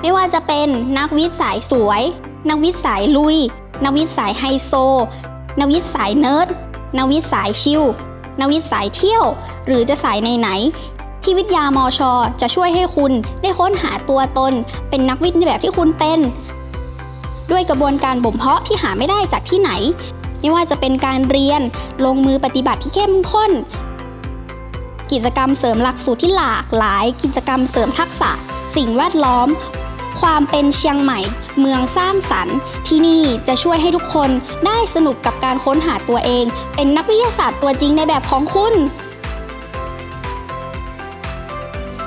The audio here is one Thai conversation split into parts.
ไม่ว่าจะเป็นนักวิทย์สายสวย นักวิทย์สายลุย นักวิทย์สายไฮโซ นักวิทย์สายเนิร์ด นักวิทย์สายชิลนักวิทย์สายเที่ยว หรือจะสายไหนๆที่วิทยามอชอจะช่วยให้คุณได้ค้นหาตัวตน เป็นนักวิทย์ในแบบที่คุณเป็น ด้วยกระบวนการบ่มเพาะที่หาไม่ได้จากที่ไหน ไม่ว่าจะเป็นการเรียนลงมือปฏิบัติที่เข้มข้น กิจกรรมเสริมหลักสูตรที่หลากหลาย กิจกรรมเสริมทักษะ สิ่งแวดล้อม ความเป็นเชียงใหม่ เมืองสร้างสรรค์ ที่นี่จะช่วยให้ทุกคนได้สนุกกับการค้นหาตัวเอง เป็นนักวิทยาศาสตร์ตัวจริงในแบบของคุณ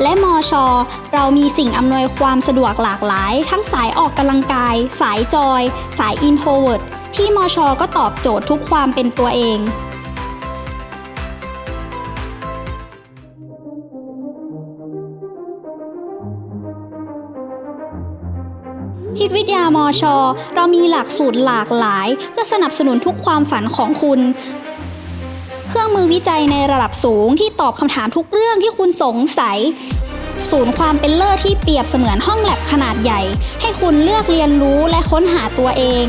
และมอชอเรามีสิ่งอำนวยความสะดวกหลากหลาย ทั้งสายออกกำลังกาย สายจอย สายอินโทรเวิร์ดที่มอชอก็ตอบโจทย์ทุกความเป็นตัวเอง ทิศวิทยามอชอเรามีหลักสูตรหลากหลาย เพื่อสนับสนุนทุกความฝันของคุณ เครื่องมือวิจัยในระดับสูงที่ตอบคำถามทุกเรื่องที่คุณสงสัย ศูนย์ความเป็นเลิศที่เปรียบเสมือนห้องแลบขนาดใหญ่ ให้คุณเลือกเรียนรู้และค้นหาตัวเอง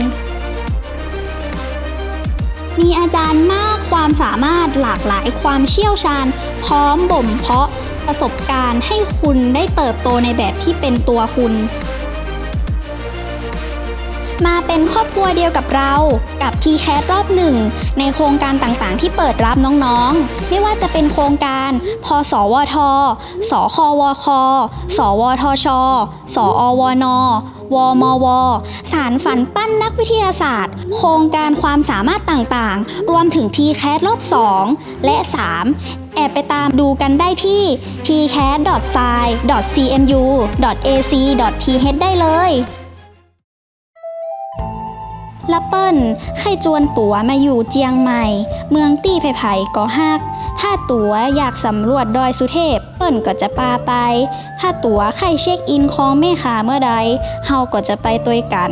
มีอาจารย์มากความสามารถหลากหลายความเชี่ยวชาญ พร้อมบ่มเพาะประสบการณ์ให้คุณได้เติบโตในแบบที่เป็นตัวคุณ มาเป็นครอบครัวเดียวกับเรากับ t c a t รอบหนึ่งในโครงการต่างๆ ที่เปิดรับน้องๆ ไม่ว่าจะเป็นโครงการ พสวท สควค สวทช สอวน วมว สารฝันปั้นนักวิทยาศาสตร์ โครงการความสามารถต่างๆ รวมถึง t c a t รอบ 2 และ 3แอบไปตามดูกันได้ที่ tcat.sci.cmu.ac.th ได้เลย ละเปิ้นไข่จวนตั๋วมาอยู่เจียงใหม่ เมืองตี้ไผ่ก็ฮัก ถ้าตั๋วอยากสำรวจดอยสุเทพ เปิ้นก็จะปาไป ถ้าตั๋วไข่เช็คอินคลองแม่ขาเมื่อใด เฮาก็จะไปตัวกัน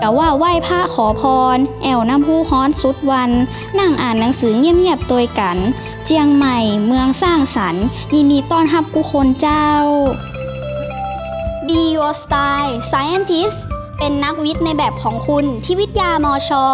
กะว่าไหว้พระขอพร แอวน้ำผู้ฮ้อนสุดวัน นั่งอ่านหนังสือเงียบๆตัวกัน เจียงใหม่เมืองสร้างสรรค์ยินดีต้อนรับกุคนเจ้า Be Your Style Scientist เป็นนักวิทย์ในแบบของคุณที่วิทยามอชอ